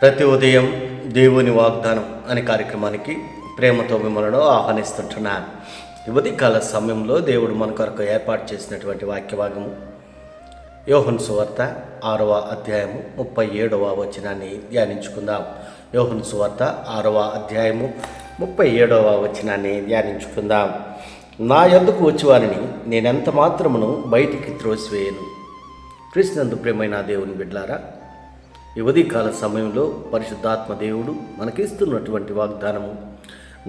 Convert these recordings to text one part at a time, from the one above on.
ప్రతి ఉదయం దేవుని వాగ్దానం అనే కార్యక్రమానికి ప్రేమతో మిమ్మల్ని ఆహ్వానిస్తుంటున్నాను. యువతి కాల సమయంలో దేవుడు మన కొరకు ఏర్పాటు చేసినటువంటి వాక్యభాగము. యోహన్ సువార్త ఆరవ అధ్యాయము ముప్పై ఏడవ వచనాన్ని ధ్యానించుకుందాం. యోహన్ సువార్త ఆరవ అధ్యాయము ముప్పై ఏడవ వచనాన్ని ధ్యానించుకుందాం. నా యొద్దకు వచ్చేవారిని నేనెంత మాత్రమును బయటికి త్రోసివేయను? క్రీస్తునందు ప్రేమైన దేవుని బిడ్లారా యువతి ఉదయకాల సమయంలో పరిశుద్ధాత్మ దేవుడు మనకిస్తున్నటువంటి వాగ్దానము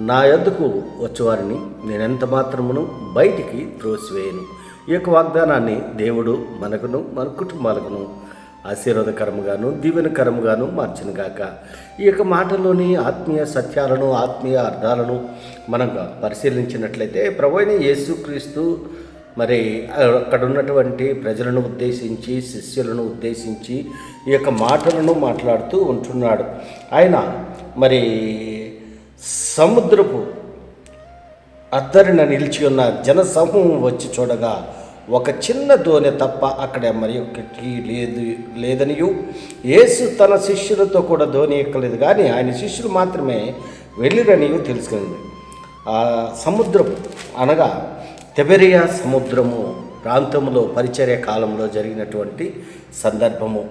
నా యొద్దకు వచ్చేవారిని నేనెంత మాత్రమును బయటికి త్రోసివేయను. ఈ యొక్క వాగ్దానాన్ని దేవుడు మనకును మన కుటుంబాలకును ఆశీర్వాదకరముగాను దీవెనకరముగాను మార్చినగాక. ఈ యొక్క మాటలోని ఆత్మీయ సత్యాలను ఆత్మీయ అర్థాలను మనం పరిశీలించినట్లయితే ప్రభు అయిన యేసుక్రీస్తు మరి అక్కడ ఉన్నటువంటి ప్రజలను ఉద్దేశించి శిష్యులను ఉద్దేశించి ఈ యొక్క మాటలను మాట్లాడుతూ ఉంటున్నాడు. ఆయన మరి సముద్రపు అద్దరిన నిలిచి ఉన్న జనసమూహం వచ్చి చూడగా ఒక చిన్న దోణి తప్ప అక్కడ మరి ఒక్కటి లేదు లేదనియు. యేసు తన శిష్యులతో కూడా ధోని ఎక్కలేదు కానీ ఆయన శిష్యులు మాత్రమే వెళ్ళిరనియు తెలుసుకుంది ఆ సముద్రపు అనగా తెబెరియా సముద్రము ప్రాంతంలో పరిచర్య కాలంలో జరిగినటువంటి సందర్భము.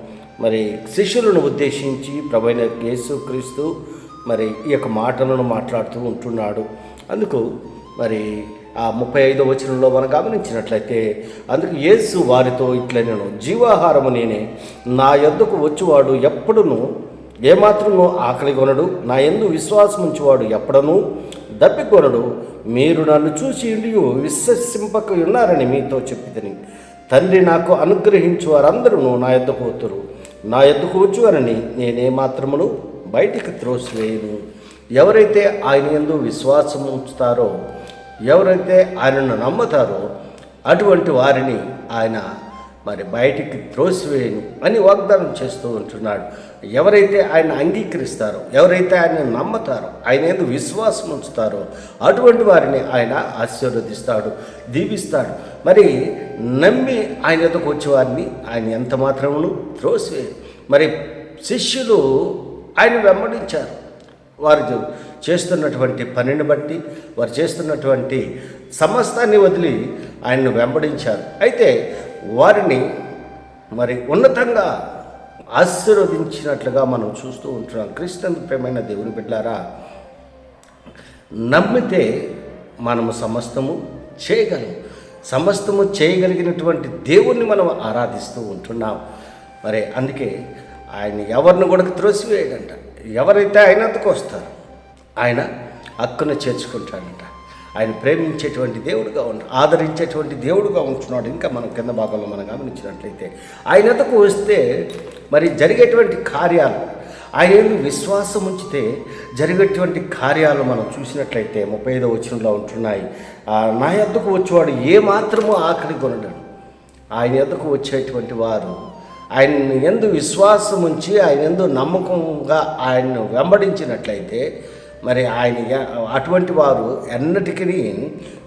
మరి శిష్యులను ఉద్దేశించి ప్రభైన యేసుక్రీస్తు మరి ఈ యొక్క మాటలను మాట్లాడుతూ ఉంటున్నాడు. అందుకు మరి ఆ ముప్పై ఐదో వచనంలో మనం గమనించినట్లయితే అందుకు యేసు వారితో ఇట్లా నేను జీవాహారము నేనే నా ఎద్దుకు వచ్చువాడు ఎప్పుడును ఏమాత్రము ఆకలి కొనడు నా ఎందు విశ్వాసం ఉంచువాడు ఎప్పుడనూ దప్పికొనడు మీరు నన్ను చూసి ఇండియు విశ్వసింపక ఉన్నారని మీతో చెప్పిదని తండ్రి నాకు అనుగ్రహించు వారందరూ నా యొద్దకు పోతురు. నా యొద్దకు వచ్చువారని నేనే మాత్రమును బయటికి త్రోసివేయను. ఎవరైతే ఆయన ఎందు విశ్వాసం ఉంచుతారో ఎవరైతే ఆయనను నమ్ముతారో అటువంటి వారిని ఆయన మరి బయటికి త్రోసివేయను అని వాగ్దానం చేస్తూ ఉంటున్నాడు. ఎవరైతే ఆయన అంగీకరిస్తారో ఎవరైతే ఆయన నమ్ముతారో ఆయన ఏదో విశ్వాసం ఉంచుతారో అటువంటి వారిని ఆయన ఆశీర్వదిస్తాడు దీవిస్తాడు. మరి నమ్మి ఆయన ఎదుకు వచ్చేవారిని ఆయన ఎంత మాత్రమును త్రోసివేయను మరి శిష్యులు ఆయన వెంబడించారు. వారు చేస్తున్నటువంటి పనిని బట్టి వారు చేస్తున్నటువంటి సమస్తాన్ని వదిలి ఆయన్ను వెంబడించారు. అయితే వారిని మరి ఉన్నతంగా ఆశీర్వదించినట్లుగా మనం చూస్తూ ఉంటున్నాం. క్రిస్టియన్ ప్రేమైన దేవుని బిడ్డారా నమ్మితే మనము సమస్తము చేయగలం. సమస్తము చేయగలిగినటువంటి దేవుణ్ణి మనం ఆరాధిస్తూ ఉంటున్నాం. మరి అందుకే ఆయన ఎవరిని కూడా త్రోసివేయడంట. ఎవరైతే ఆయనంతకు వస్తారు ఆయన హక్కును చేర్చుకుంటాడంట. ఆయన ప్రేమించేటువంటి దేవుడుగా ఉంటాడు ఆదరించేటువంటి దేవుడుగా ఉంటున్నాడు ఇంకా మనం కింద భాగంలో మనం గమనించినట్లయితే. ఆయనతకు వస్తే మరి జరిగేటువంటి కార్యాలు ఆయన విశ్వాసం ఉంచితే జరిగేటువంటి కార్యాలు మనం చూసినట్లయితే ముప్పై ఐదో వచనంలో ఉంటున్నాయి. ఆ నా ఎద్దకు వచ్చేవాడు ఏ మాత్రమూ ఆకలి కొనడాడు ఆయన ఎద్దకు వచ్చేటువంటి వారు ఆయన ఎందు విశ్వాసం ఉంచి ఆయన ఎందు నమ్మకంగా ఆయన్ను వెంబడించినట్లయితే మరి ఆయన అటువంటి వారు ఎన్నటికీ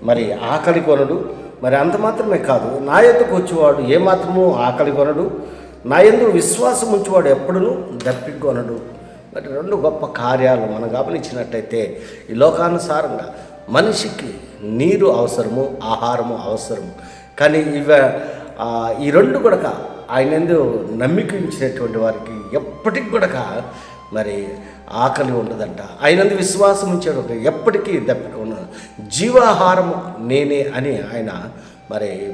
మరి ఆకలి కొనడు. మరి అంత మాత్రమే కాదు నా యొద్దకు వచ్చేవాడు ఏమాత్రము ఆకలి కొనడు. నా ఎందుకు విశ్వాసం ఉంచేవాడు ఎప్పుడూ దప్పికొనడు మరి రెండు గొప్ప కార్యాలు మనం గమనించినట్టయితే ఈ లోకానుసారంగా మనిషికి నీరు అవసరము ఆహారము అవసరము. కానీ ఇవ ఈ రెండు కూడా ఆయన ఎందు నమ్మిక ఉంచినటువంటి వారికి ఎప్పటికి కూడా మరి ఆకలి ఉండదంట. ఆయనందు విశ్వాసం ఉంచాడు. ఎప్పటికీ దప్పిక జీవాహారం నేనే అని ఆయన మరి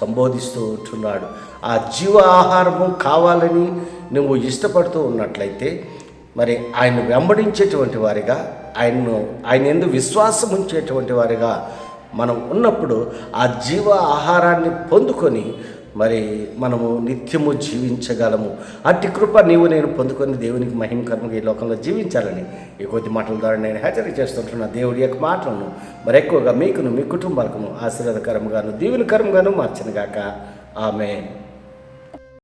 సంబోధిస్తూ ఉంటున్నాడు. ఆ జీవ ఆహారము కావాలని నువ్వు ఇష్టపడుతూ ఉన్నట్లయితే మరి ఆయన వెంబడించేటువంటి వారిగా ఆయన్ను ఆయన ఎందు విశ్వాసం ఉంచేటువంటి వారిగా మనం ఉన్నప్పుడు ఆ జీవ ఆహారాన్ని పొందుకొని మరి మనము నిత్యము జీవించగలము. అట్టి కృప నీవు నేను పొందుకొని దేవునికి మహిమకరంగా ఈ లోకంలో జీవించాలని ఈ కొద్ది మాటల ద్వారా నేను హెచ్చరిక చేస్తుంటున్న. దేవుడి యొక్క మాటలను మరి ఎక్కువగా మీకును మీ కుటుంబాలకు ఆశీర్వాదకరంగాను మార్చను గాక ఆమె